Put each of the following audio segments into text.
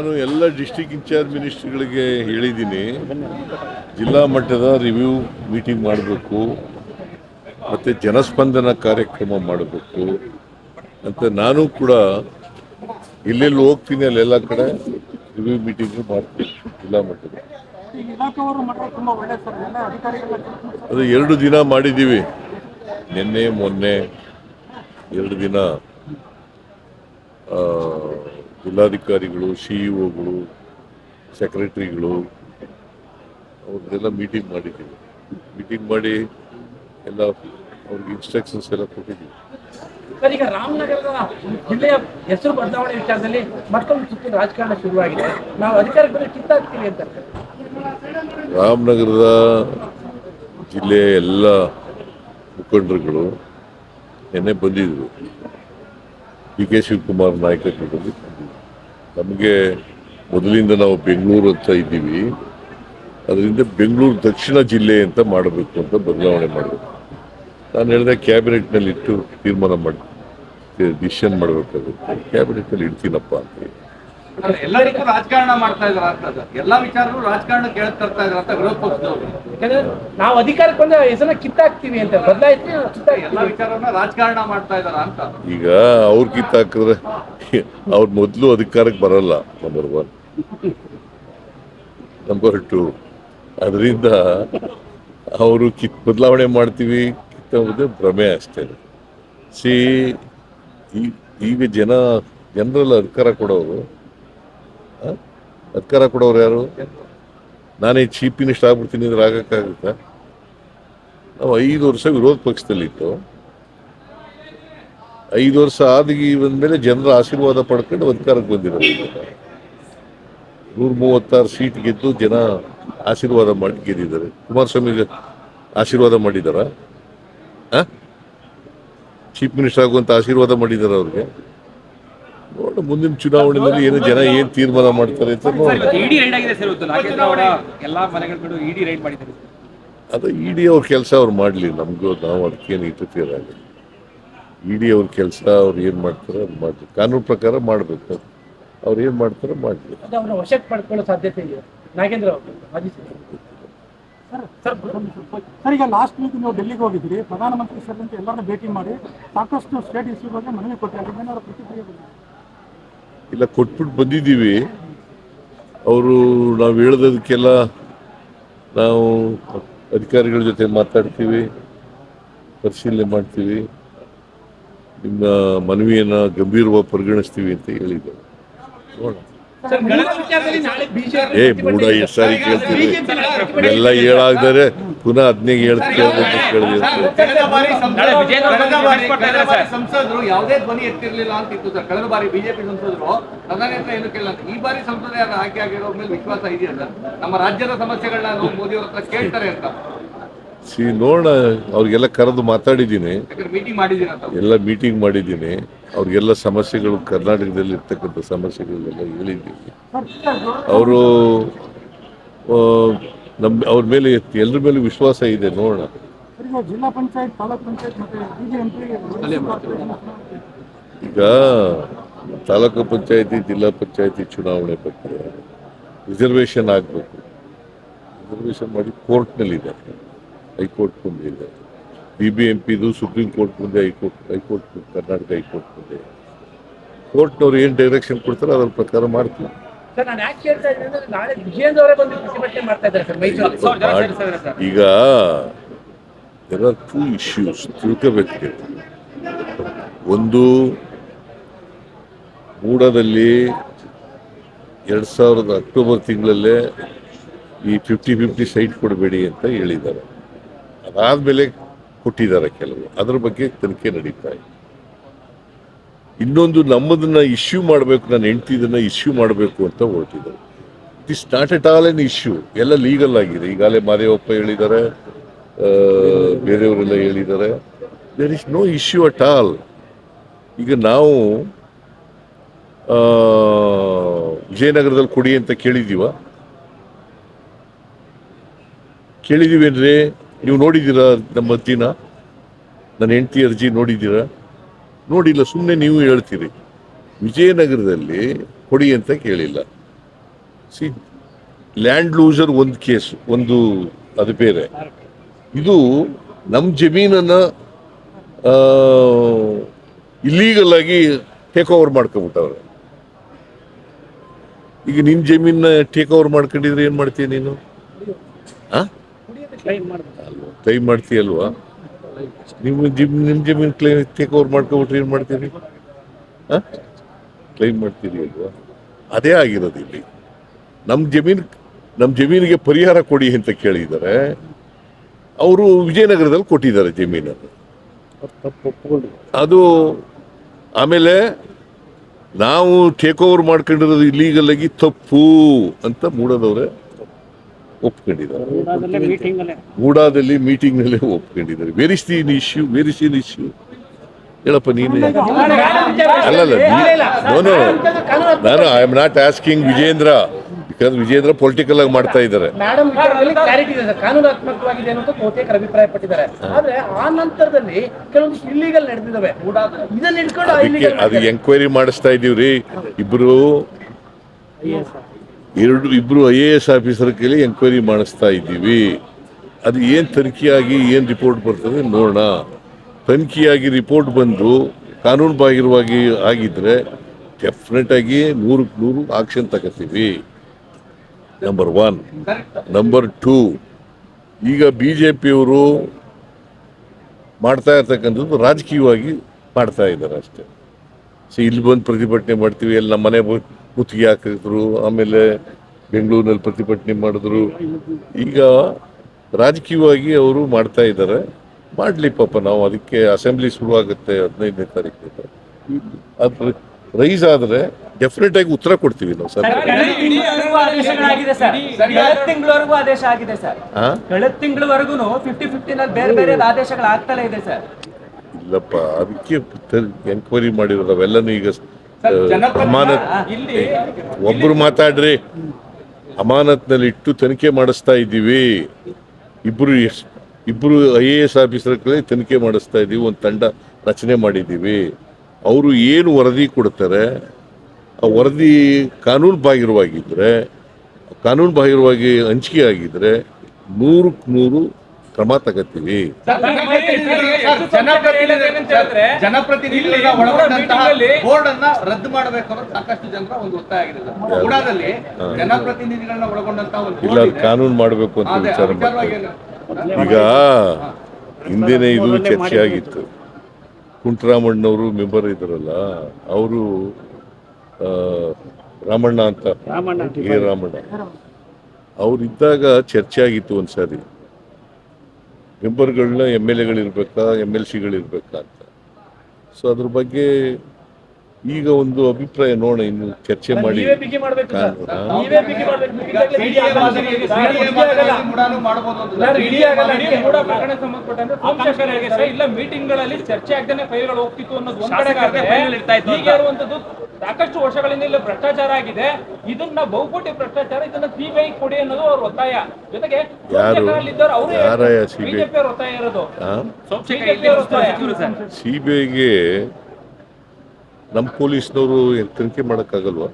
ನಾನು ಎಲ್ಲ district incharge ಮಿನಿಸ್ಟ್ರಿಗಳಿಗೆ ಹೇಳಿದ್ದೀನಿ, ಜಿಲ್ಲಾ ಮಟ್ಟದ ರಿವ್ಯೂ ಮೀಟಿಂಗ್ ಮಾಡಬೇಕು, ಮತ್ತು ಜನಸ್ಪಂದನ ಕಾರ್ಯಕ್ರಮ ಮಾಡಬೇಕು ಅಂತ ನಾನು ಕೂಡ ಎಲ್ಲೆಲ್ಲಿ ಹೋಗ್ತೀನಿ, ಅಲ್ಲೆಲ್ಲ ಕಡೆ ರಿವ್ಯೂ ಮೀಟಿಂಗ್ ಮಾಡ್ತೀನಿ ಜಿಲ್ಲಾ ಮಟ್ಟದ. ಅದು ಎರಡು ದಿನ ಮಾಡಿದ್ದೀವಿ, ನಿನ್ನೆ, ಮೊನ್ನೆ, ಎರಡು ದಿನ ಜಿಲ್ಲಾಧಿಕಾರಿಗಳು ಸಿ ಇ ಒಗಳು ಸೆಕ್ರೆಟರಿಗಳು ಅವ್ರನ್ನೆಲ್ಲ ಮೀಟಿಂಗ್ ಮಾಡಿದ್ದೀವಿ. ಮೀಟಿಂಗ್ ಮಾಡಿ ಎಲ್ಲ ಅವ್ರಿಗೆ ಇನ್ಸ್ಟ್ರಕ್ಷನ್ಸ್ ಎಲ್ಲ ಕೊಟ್ಟಿದ್ದೀವಿ. ಸರ್ ಈಗ ರಾಮನಗರದ ಜಿಲ್ಲೆಯ ಹೆಸರು ಬದಲಾವಣೆ ವಿಚಾರದಲ್ಲಿ ಮತ್ತೊಂದು ಸುತ್ತಿನ ರಾಜಕಾರಣ ಶುರುವಾಗಿದೆ. ನಾವು ಅಧಿಕಾರಕ್ಕೆ ಬಂದ್ರೆ ಕಿತ್ತಾಕ್ತೀವಿ ಅಂತ. ರಾಮನಗರದ ಜಿಲ್ಲೆಯ ಎಲ್ಲ ಮುಖಂಡರುಗಳು ನಿನ್ನೆ ಬಂದಿದ್ರು. ಡಿ ಕೆ ಶಿವಕುಮಾರ್ ನಾಯಕತ್ವದಲ್ಲಿ. ನಮಗೆ ಮೊದಲಿಂದ ನಾವು ಬೆಂಗಳೂರು ಅಂತ ಇದ್ದೀವಿ. ಅದರಿಂದ ಬೆಂಗಳೂರು ದಕ್ಷಿಣ ಜಿಲ್ಲೆ ಅಂತ ಮಾಡಬೇಕು ಅಂತ ಬದಲಾವಣೆ ಮಾಡಬೇಕು. ನಾನು ಹೇಳಿದೆ ಕ್ಯಾಬಿನೆಟ್ನಲ್ಲಿ ಇಟ್ಟು ತೀರ್ಮಾನ ಮಾಡಿ, ಡಿಸಿಷನ್ ಮಾಡಬೇಕಾಗುತ್ತೆ. ಕ್ಯಾಬಿನೆಟ್ನಲ್ಲಿ ಇಡ್ತೀನಪ್ಪ ಅಂತ. ಎಲ್ಲರಿಗೂ ರಾಜಕಾರಣ ಮಾಡ್ತಾ ಇದ್ರ ಅಂತ ಎಲ್ಲಾ ವಿಚಾರಗಳು ರಾಜಕಾರಣ ಕೇಳಕ್ ತರ್ತಾ ಇದ್ರ ಅಂತ ವಿರೋಧ ಪಕ್ಷದವರು. ಯಾಕಂದ್ರೆ ನಾವು ಅಧಿಕಾರಕ್ಕೆ ಬಂದ್ರೆ ಹೆಸರ ಕಿತ್ತಾಕ್ತೀವಿ ಅಂತ ಬದಲಾಯ್ತು ಎಲ್ಲಾ ವಿಚಾರವನ್ನ ರಾಜಕಾರಣ ಮಾಡ್ತಾ ಇದಾರ ಅಂತ. ಈಗ ಅವ್ರ ಕಿತ್ತಾಕಿದ್ರೆ ಅವ್ರ ಮೊದಲು ಅಧಿಕಾರಕ್ಕೆ ಬರಲ್ಲ ನಂಬರ್ ಒನ್ ನಂಬರ್ ಟು ಅದರಿಂದ ಅವರು ಕಿತ್ ಬದಲಾವಣೆ ಮಾಡ್ತೀವಿ ಕಿತ್ತೋದು ಭ್ರಮೆ ಅಷ್ಟೇ. ಸಿ ಈಗ ಜನ ಜನರಲ್ಲಿ ಅಧಿಕಾರ ಕೊಡೋರು? ಅಧಿಕಾರ ಕೊಡೋರು ಯಾರು? ನಾನೇ ಚೀಫ್ ಮಿನಿಸ್ಟರ್ ಆಗ್ಬಿಡ್ತೀನಿ ಅಂದ್ರೆ ಆಗೋಕ್ಕಾಗುತ್ತಾ? ನಾವು ಐದು ವರ್ಷ ವಿರೋಧ ಪಕ್ಷದಲ್ಲಿತ್ತು ಐದು ವರ್ಷ ಆದಿಗೆ ಬಂದ್ಮೇಲೆ ಜನರ ಆಶೀರ್ವಾದ ಪಡ್ಕೊಂಡು ಅಧಿಕಾರಕ್ಕೆ ಬಂದಿರೋದು ನೂರ ಮೂವತ್ತಾರು ಸೀಟ್ ಗೆದ್ದು ಜನ ಆಶೀರ್ವಾದ ಮಾಡಿ ಗೆದ್ದಿದ್ದಾರೆ. ಕುಮಾರಸ್ವಾಮಿ ಆಶೀರ್ವಾದ ಮಾಡಿದಾರ ಚೀಫ್ ಮಿನಿಸ್ಟರ್ ಆಗುವಂತ ಆಶೀರ್ವಾದ ಮಾಡಿದಾರ ಅವ್ರಿಗೆ? ನೋಡ ಮುಂದಿನ ಚುನಾವಣೆಯಲ್ಲಿ ಏನು ಜನ ಏನ್ ತೀರ್ಮಾನ ಮಾಡ್ತಾರೆ ಅಂತ ನೋಡಿ. ಇಡಿ ರೈಡ್ ಮಾಡಿದ್ದಾರೆ ಅದು ಇಡಿ ಅವ್ರ ಕೆಲಸ ಅವ್ರು ಮಾಡಲಿ ನಮಗೂ ನಾವು ಅದಕ್ಕೇನು ಇಂಟರ್ಫಿಯರ್ ಆಗಲ್ಲ. ಇಡಿ ಅವ್ರ ಕೆಲಸ ಅವ್ರು ಏನು ಮಾಡ್ತಾರೆ ಅದು ಮಾಡಿ ಕಾನೂನು ಪ್ರಕಾರ ಮಾಡಬೇಕು ಅವ್ರು ಏನು ಮಾಡ್ತಾರೆ ಮಾಡಲಿ. ವಶಕ್ಕೆ ಪಡ್ಕೊಳ್ಳೋ ಸಾಧ್ಯತೆ ಇದೆ. ನಾಗೇಂದ್ರ ಸರ್ ಸರ್ ಸರ್ ಈಗ ಲಾಸ್ಟ್ ವೀಕ್ ನೀವು ಡೆಲ್ಲಿಗೆ ಹೋಗಿದ್ರಿ. ಪ್ರಧಾನಮಂತ್ರಿ ಸೇರಿದಂತೆ ಎಲ್ಲರನ್ನ ಭೇಟಿ ಮಾಡಿ ಸಾಕಷ್ಟು ಸ್ಟೇಟ್ ಇಶ್ಯೂ ಬಗ್ಗೆ ಮನವಿ ಕೊಟ್ಟಿದ್ದಾರೆ ಪ್ರತಿಕ್ರಿಯೆ ಇಲ್ಲ, ಕೊಟ್ಬಿಟ್ಟು ಬಂದಿದ್ದೀವಿ. ಅವರು ನಾವು ಹೇಳ್ದದಕ್ಕೆಲ್ಲ ನಾವು ಅಧಿಕಾರಿಗಳ ಜೊತೆ ಮಾತಾಡ್ತೀವಿ, ಪರಿಶೀಲನೆ ಮಾಡ್ತೀವಿ. ನಿಮ್ಮ ಮನವಿಯನ್ನು ಗಂಭೀರವಾಗಿ ಪರಿಗಣಿಸ್ತೀವಿ ಅಂತ ಹೇಳಿದ್ದಾರೆ ನೋಡೋಣ. ಸರ್ ಮೂಲ ವಿಚಾರದಲ್ಲಿ ನಾಳೆ ಬಿಜೆಪಿ ಏ ಮೂಡ ಎಷ್ಟು ಸಾರಿ ಕೇಳ್ತೀವಿ ಎಲ್ಲ ಹೇಳಾಗ್ದರೆ ಪುನಃ ಹದಿನೈದು ಹೇಳ್ ಕೇಳ್ಬೇಕು ಕೇಳಿದೆ ಅಂತ ಕಳೆದ ಬಾರಿ ನಾಳೆ ವಿಜಯನಗರ ಕಳೆದ ಬಾರಿ ಬಿಟ್ಕೊಡ್ತಾ ಕಳೆದ ಇದ್ದಾರೆ ಬಾರಿ ಸರ್. ಸಂಸದರು ಯಾವುದೇ ಧ್ವನಿ ಎತ್ತಿರ್ಲಿಲ್ಲ ಅಂತ ಇತ್ತು ಸರ್. ಕಳೆದ ಬಾರಿ ಬಿಜೆಪಿ ಸಂಸದರು. ಪ್ರಧಾನಿ ಹತ್ರ ಏನು ಕೇಳಿಲ್ಲ. ಅಂತ ಈ ಬಾರಿ ಸಂಸದ ಆಯ್ಕೆ ಆಗಿರೋ ಮೇಲೆ ವಿಶ್ವಾಸ ಇದೆಯಾ ಸರ್? ನಮ್ಮ ರಾಜ್ಯದ ಸಮಸ್ಯೆಗಳನ್ನ ನಾವು ಮೋದಿ ಅವ್ರ ಹತ್ರ ಕೇಳ್ತಾರೆ ಅಂತ. ಸಿ ನೋಡೋಣ ಅವ್ರಿಗೆಲ್ಲ ಕರೆದು ಮಾತಾಡಿದ್ದೀನಿ. ಎಲ್ಲ ಮೀಟಿಂಗ್ ಮಾಡಿದ್ದೀನಿ. ಅವ್ರಿಗೆಲ್ಲ ಸಮಸ್ಯೆಗಳು ಕರ್ನಾಟಕದಲ್ಲಿ ಇರ್ತಕ್ಕಂಥ ಸಮಸ್ಯೆಗಳನ್ನೆಲ್ಲ ಹೇಳಿದ್ದೀನಿ. ಅವರು ನಮ್ಮ ಅವ್ರ ಮೇಲೆ ಎಲ್ಲರ ಮೇಲೆ ವಿಶ್ವಾಸ ಇದೆ ನೋಡೋಣ ಈಗ ತಾಲೂಕ್ ಪಂಚಾಯತ್ ಮತ್ತೆ ಬಿಜೆಪಿ ಈಗ ತಾಲೂಕು ಪಂಚಾಯತಿ ಜಿಲ್ಲಾ ಪಂಚಾಯತಿ ಚುನಾವಣೆ ಬಗ್ಗೆ ರಿಸರ್ವೇಷನ್ ಆಗಬೇಕು. ರಿಸರ್ವೇಷನ್ ಮಾಡಿ ಕೋರ್ಟ್ನಲ್ಲಿದೆ ಹೈಕೋರ್ಟ್ ಮುಂದೆ ಇದೆ. ಬಿ ಬಿ ಎಂ ಪಿದು ಸುಪ್ರೀಂ ಕೋರ್ಟ್ ಮುಂದೆ high court high court Karnataka high court ಮುಂದೆ ಕೋರ್ಟ್ನವ್ರು ಏನು ಡೈರೆಕ್ಷನ್ ಕೊಡ್ತಾರೋ ಅದ್ರ ಪ್ರಕಾರ ಮಾಡ್ತೀವಿ. ಸರ್ ನಾನು ಯಾಕೆ ಕೇಳ್ತಾ ಇದ್ದೀನಿ ಅಂದ್ರೆ ನಾಳೆ ವಿಜಯೇಂದ್ರ ಅವರೇ ಬಂದು ಪ್ರತಿಭಟನೆ ಮಾಡ್ತಾ ಇದ್ದಾರೆ ಸರ್ ಮೈಸೂರು ಸಾವಿರ ಜನ ಮಾಡಿ- ಸೇರಿಸಿದ್ದಾರೆ ಸರ್. ಈಗ ದೆರ್ ಆರ್ ಟೂ ಇಶ್ಯೂಸ್ ತಿಳ್ಕೋಬೇಕು ಒಂದು ಮೂಡದಲ್ಲಿ ಎರಡು ಸಾವಿರದ ಅಕ್ಟೋಬರ್ ತಿಂಗಳಲ್ಲೇ ಈ ಫಿಫ್ಟಿ ಫಿಫ್ಟಿ ಸೈಟ್ ಕೊಡಬೇಡಿ ಅಂತ ಹೇಳಿದ್ದಾರೆ. ಅದಾದಮೇಲೆ ಕೊಟ್ಟಿದ್ದಾರೆ ಕೆಲವು. ಅದ್ರ ಬಗ್ಗೆ ತನಿಖೆ ನಡೀತಾ ಇದೆ. ಇನ್ನೊಂದು ನಮ್ಮದನ್ನ ಇಶ್ಯೂ ಮಾಡಬೇಕು, ನನ್ನ ಹೆಂಡತಿದನ್ನ ಇಶ್ಯೂ ಮಾಡಬೇಕು ಅಂತ ಹೊರಟಿದ್ದಾರೆ. It is not at all an issue ಎಲ್ಲ ಲೀಗಲ್ ಆಗಿದೆ. ಈಗಾಗಲೇ ಮಾದೇವಪ್ಪ ಹೇಳಿದ್ದಾರೆ ಬೇರೆಯವರೆಲ್ಲ ಹೇಳಿದ್ದಾರೆ. There is no issue at all ಈಗ ನಾವು ವಿಜಯನಗರದಲ್ಲಿ ಕೊಡಿ ಅಂತ ಕೇಳಿದೀವ ಕೇಳಿದೀವೇನ್ರಿ ನೀವು ನೋಡಿದ್ದೀರಾ ನಮ್ಮ ಅರ್ಜಿನ ನನ್ನ ಹೆಂಡತಿ ಅರ್ಜಿ ನೋಡಿದ್ದೀರಾ? ನೋಡಿಲ್ಲ ಸುಮ್ಮನೆ ನೀವು ಹೇಳ್ತೀರಿ. ವಿಜಯನಗರದಲ್ಲಿ ಕೊಡಿ ಅಂತ ಕೇಳಿಲ್ಲ. ಸಿ, ಲ್ಯಾಂಡ್ ಲೂಸರ್ ಒಂದು ಕೇಸ್, ಒಂದು ಅದು ಬೇರೆ. ಇದು ನಮ್ಮ ಜಮೀನನ್ನು ಇಲ್ಲೀಗಲ್ ಆಗಿ ಟೇಕ್ ಓವರ್ ಮಾಡ್ಕೊಂಬಿಟ್ಟವ್ರೆ ಈಗ ನಿನ್ನ ಜಮೀನ ಟೇಕ್ ಓವರ್ ಮಾಡ್ಕೊಂಡಿದ್ರೆ ಏನು ಮಾಡ್ತೀಯ ನೀನು? ಅಲ್ವಾ ಕ್ಲೈಮ್ ಮಾಡ್ತೀಯಲ್ವಾ? ನಿಮ್ಮ ಜಿಮ್ ನಿಮ್ಮ ಜಮೀನು ಕ್ಲೈಮ್ ಟೇಕ್ ಓವರ್ ಮಾಡ್ಕೊಬಿಟ್ರೆ ಏನು ಮಾಡ್ತೀರಿ? ಹಾಂ? ಕ್ಲೈಮ್ ಮಾಡ್ತೀರಿ ಅಲ್ವಾ ಅದೇ ಆಗಿರೋದು ಇಲ್ಲಿ. ನಮ್ಮ ಜಮೀನ್ ನಮ್ಮ ಜಮೀನಿಗೆ ಪರಿಹಾರ ಕೊಡಿ ಅಂತ ಕೇಳಿದ್ದಾರೆ. ಅವರು ವಿಜಯನಗರದಲ್ಲಿ ಕೊಟ್ಟಿದ್ದಾರೆ ಜಮೀನನ್ನು. ಅದು ಆಮೇಲೆ ನಾವು ಟೇಕ್ ಓವರ್ ಮಾಡ್ಕೊಂಡಿರೋದು ಇಲ್ಲೀಗಲ್ ಆಗಿ ತಪ್ಪು ಅಂತ ಮೂಡೋದವ್ರೆ ಒಪ್ಕೊಂಡಿದ್ದಾರೆ. ಗೂಡಾದಲ್ಲಿ ಮೀಟಿಂಗ್ನಲ್ಲೇ ಒಪ್ಕೊಂಡಿದ್ದಾರೆ. Where is the issue where is in issue ಹೇಳಪ್ಪ ನೀನೇ ಅಲ್ಲಲ್ಲ ನೋ ನೋ ನಾನು I am not asking Vijendra. Because Vijendra political ಆಗಿ ಮಾಡ್ತಾ ಇದ್ದಾರೆ. ಕಾನೂನಾತ್ಮಕವಾಗಿದೆ ಅನ್ನೋದು ಬಹುತೇಕ ಅಭಿಪ್ರಾಯ ಪಟ್ಟಿದ್ದಾರೆ ಆದ್ರೆ ಆ ನಂತರದಲ್ಲಿ ಕೆಲವೊಂದು ಇಲ್ಲಿಗಲ್ ನಡೆದಿದ್ದಾವೆ. ಅದಕ್ಕೆ ಅದು ಎಂಕ್ವೈರಿ ಮಾಡಿಸ್ತಾ ಇದೀವ್ರಿ. ಇಬ್ರು ಎರಡು ಇಬ್ಬರು ಐ ಎ ಎಸ್ ಆಫೀಸರ್ ಕೈಲಿ ಎಂಕ್ವೈರಿ ಮಾಡಿಸ್ತಾ ಇದ್ದೀವಿ. ಅದು ಏನು ತನಿಖೆಯಾಗಿ, ಏನು ರಿಪೋರ್ಟ್ ಬರ್ತದೆ ನೋಡೋಣ. ತನಿಖೆಯಾಗಿ ರಿಪೋರ್ಟ್ ಬಂದು ಕಾನೂನು ಬಾಹಿರವಾಗಿ ಆಗಿದ್ದರೆ ಡೆಫಿನೆಟಾಗಿ ನೂರಕ್ಕೆ ನೂರು ಆಕ್ಷನ್ ತಗೋತೀವಿ. ನಂಬರ್ ಒನ್ ನಂಬರ್ ಟೂ ಈಗ ಬಿ ಜೆ ಪಿಯವರು ಮಾಡ್ತಾ ಇರ್ತಕ್ಕಂಥದ್ದು ರಾಜಕೀಯವಾಗಿ ಮಾಡ್ತಾ ಇದ್ದಾರೆ ಅಷ್ಟೇ. ಸೊ ಇಲ್ಲಿ ಬಂದು ಪ್ರತಿಭಟನೆ ಮಾಡ್ತೀವಿ, ಎಲ್ಲ ಮನೆ ಬಂದು ಮುತ್ತಿಗೆ ಹಾಕಿದ್ರು ಆಮೇಲೆ ಬೆಂಗಳೂರಿನಲ್ಲಿ ಪ್ರತಿಭಟನೆ ಮಾಡಿದ್ರು. ಈಗ ರಾಜಕೀಯವಾಗಿ ಅವರು ಮಾಡ್ತಾ ಇದ್ದಾರೆ. ಮಾಡಲಿ ಪಾಪ ನಾವು ಅದಕ್ಕೆ ಅಸೆಂಬ್ಲಿ ಶುರುವಾಗುತ್ತೆ ಹದಿನೈದನೇ ತಾರೀಕು ಅದು ರೈಸ್ ಆದರೆ ಡೆಫಿನೆಟ್ ಆಗಿ ಉತ್ತರ ಕೊಡ್ತೀವಿ ನಾವು ಸರ್. ತಿಂಗಳವರೆಗೂ ಆದೇಶಗಳಾಗಿದೆ ಸರ್. ಕಳೆದ ತಿಂಗಳವರೆಗೂ ಆದೇಶ ಆಗಿದೆ ಸರ್. ಆ? ಕಳೆದ ತಿಂಗಳವರೆಗೂ ಫಿಫ್ಟಿ ಫಿಫ್ಟಿ ನಲ್ಲಿ ಬೇರೆ ಬೇರೆ ಆದೇಶಗಳು ಆಗ್ತಲೇ ಇದೆ ಸರ್. ಇಲ್ಲಪ್ಪ ಅದಕ್ಕೆ ಎಂಕ್ವೈರಿ ಮಾಡಿರೋದು ಅವೆಲ್ಲನೂ ಈಗ ಅಮಾನತ್ ಒಬ್ರು ಮಾತಾಡ್ರಿ. ಅಮಾನತ್ನಲ್ಲಿ ಇಟ್ಟು ತನಿಖೆ ಮಾಡಿಸ್ತಾ ಇದ್ದೀವಿ. ಇಬ್ರು ಇಬ್ರು ಐ ಎ ಎಸ್ ಆಫೀಸರ್ ತನಿಖೆ ಮಾಡಿಸ್ತಾ ಇದ್ದೀವಿ ಒಂದು ತಂಡ ರಚನೆ ಮಾಡಿದ್ದೀವಿ. ಅವರು ಏನು ವರದಿ ಕೊಡ್ತಾರೆ? ಆ ವರದಿ ಕಾನೂನು ಬಾಹಿರವಾಗಿದ್ದರೆ ಕಾನೂನು ಬಾಹಿರವಾಗಿ ಹಂಚಿಕೆ ಆಗಿದ್ದರೆ ನೂರಕ್ಕೆ ನೂರು ಕ್ರಮ ತಗೋತೀವಿ. ರದ್ದು ಮಾಡಬೇಕು ಸಾಕಷ್ಟು ಜನರ ಒಂದು ಒತ್ತಾಯ ಆಗಿದೆ ಜನಪ್ರತಿನಿಧಿಗಳನ್ನ ಒಳಗೊಂಡಂತಹ ಇಲ್ಲ ಬೋರ್ಡ್ ಅದು ಇದೆ. ಕಾನೂನು ಮಾಡಬೇಕು ಅಂತ ವಿಚಾರ ಮಾಡ್ತಾರೆ ಈಗ ಹಿಂದಿನ ಇದು ಚರ್ಚೆ ಆಗಿತ್ತು ಕುಂಟರಾಮಣ್ಣವರು ಮೆಂಬರ್ ಇದ್ರಲ್ಲ ಅವರು ರಾಮಣ್ಣ ಅಂತ. ಎ ರಾಮಣ್ಣ. ಅವ್ರಿದ್ದಾಗ ಚರ್ಚೆ ಆಗಿತ್ತು ಒಂದ್ಸಾರಿ. ಮೆಂಬರ್ಗಳನ್ನ ಎಂ ಎಲ್ ಎಗಳಿರ್ಬೇಕಾ ಎಂ ಎಲ್ ಸಿಗಳಿರ್ಬೇಕಾ ಅಂತ. ಸೊ ಅದ್ರ ಬಗ್ಗೆ ಈಗ ಒಂದು ಅಭಿಪ್ರಾಯ ನೋಡೋಣ ಇನ್ನು ಚರ್ಚೆ ಮಾಡಿ. ಇಲ್ಲ ಮೀಟಿಂಗ್ಗಳಲ್ಲಿ ಚರ್ಚೆ ಆಗದೇ ಫೈಲ್ಗಳು ಹೋಗ್ತಿತ್ತು ಅನ್ನೋದು ಒಂದ್ ಕಡೆ ಶಾಸಕರಿಗೆ ಫೈಲ್ ಇರ್ತಾ ಇತ್ತು ಈಗ ಇರುವಂತದ್ದು ಸಾಕಷ್ಟು ವರ್ಷಗಳಿಂದ ಇಲ್ಲಿ ಭ್ರಷ್ಟಾಚಾರ ಆಗಿದೆ. ಇದನ್ನ ಬಹುಕೋಟಿ ಭ್ರಷ್ಟಾಚಾರ ಇದನ್ನ ಸಿಬಿಐ ಕೊಡಿ ಅನ್ನೋದು ಅವ್ರ ಒತ್ತಾಯ. ಜೊತೆಗೆ? ಬಿಜೆಪಿ ಒತ್ತಾಯ ಇರೋದು. ಸೋಮಶೇಖರ್ ನಮ್ಮ ಪೊಲೀಸ್ನವರು ತನಿಖೆ ಮಾಡೋಕ್ಕಾಗಲ್ವಾ?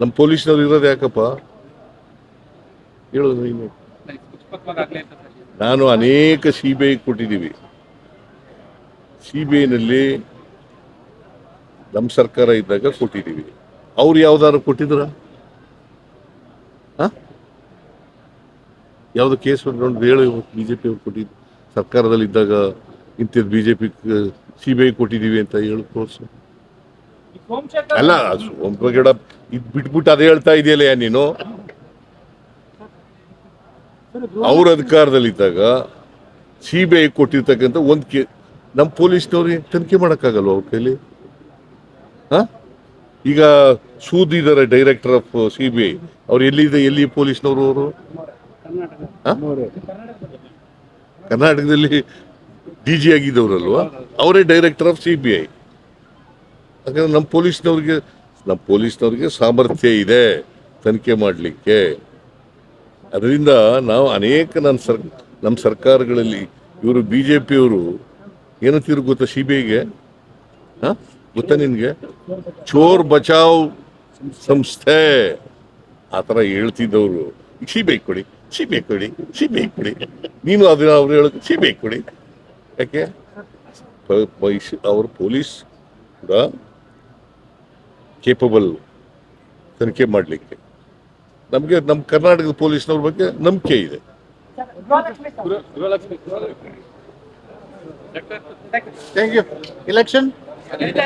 ನಮ್ಮ ಪೊಲೀಸ್ನವ್ರು ಇರೋದು ಯಾಕಪ್ಪ? ಹೇಳೋದು ನೀನು. ನಾನು ಅನೇಕ ಸಿ ಬಿ ಐ ಕೊಟ್ಟಿದ್ದೀವಿ. ಸಿ ಬಿ ಐನಲ್ಲಿ ನಮ್ಮ ಸರ್ಕಾರ ಇದ್ದಾಗ ಕೊಟ್ಟಿದ್ದೀವಿ. ಅವ್ರು ಯಾವ್ದಾದ್ರು ಕೊಟ್ಟಿದ್ರ? ಯಾವುದು ಕೇಸ್ ಒಂದು ಹೇಳಿ ಬಿ ಜೆ ಪಿ ಅವ್ರು ಕೊಟ್ಟಿದ್ದು ಸರ್ಕಾರದಲ್ಲಿ ಇದ್ದಾಗ ಇಂಥದ್ದು B J P C B I ಕೊಟ್ಟಿದ್ದೀವಿ ಅಂತ ಹೇಳು ತೋರಿಸು. ಸೋಮಶೇಖರ್ ಅಲ್ಲ ಒಬ್ಬಗಡ ಇದು ಬಿಟ್ಬಿಟ್ಟು ಅದೇ ಹೇಳ್ತಾ ಇದೆಯಲ್ಲ ನೀನು? ಅವ್ರ ಅಧಿಕಾರದಲ್ಲಿದ್ದಾಗ ಸಿ ಬಿ ಐ ಕೊಟ್ಟಿರ್ತಕ್ಕಂಥ ಒಂದು ಕೇ ನಮ್ಮ ಪೊಲೀಸ್ನವ್ರಿಗೆ ತನಿಖೆ ಮಾಡೋಕ್ಕಾಗಲ್ವ ಅವ್ರ ಕೈಲಿ? ಹಾ? ಈಗ ಸೂದ್ ಇದ್ದಾರೆ director of C B I ಅವ್ರು ಎಲ್ಲಿದೆ, ಎಲ್ಲಿ ಪೊಲೀಸ್ನವರು ಅವರು? ಕರ್ನಾಟಕದಲ್ಲಿ. ಡಿ ಜಿ ಆಗಿದ್ದವರಲ್ವಾ? ಅವರೇ director of C B I ಯಾಕಂದ್ರೆ ನಮ್ಮ ಪೊಲೀಸ್ನವ್ರಿಗೆ ನಮ್ಮ ಪೊಲೀಸ್ನವ್ರಿಗೆ ಸಾಮರ್ಥ್ಯ ಇದೆ ತನಿಖೆ ಮಾಡಲಿಕ್ಕೆ. ಅದರಿಂದ ನಾವು ಅನೇಕ ನನ್ನ ಸರ್ ನಮ್ಮ ಸರ್ಕಾರಗಳಲ್ಲಿ ಇವರು ಬಿ ಜೆ ಪಿಯವರು ಏನು ಗೊತ್ತಾ ಸಿ ಬಿ ಐಗೆ ಹಾಂ? ಗೊತ್ತಾ ನಿನಗೆ? ಚೋರ್ ಬಚಾವ್ ಸಂಸ್ಥೆ ಆ ಥರ ಹೇಳ್ತಿದ್ದವರು. ಸಿ ಬಿ ಐ ಕೊಡಿ ಸಿ ಬಿ ಐ ಕೊಡಿ ಸಿ ಬಿ ಐ ಕೊಡಿ. ನೀನು ಅದನ್ನ ಅವ್ರು ಹೇಳೋದು ಸಿ ಐ ಕೊಡಿ. ಯಾಕೆ ಅವರು ಪೊಲೀಸ್ ಕೂಡ ಕೇಪಬಲ್ ತನಿಖೆ ಮಾಡಲಿಕ್ಕೆ ನಮಗೆ ನಮ್ಮ ಕರ್ನಾಟಕದ ಪೊಲೀಸ್ನವ್ರ ಬಗ್ಗೆ ನಂಬಿಕೆ ಇದೆ Thank you. Election? ನಡೀತಾ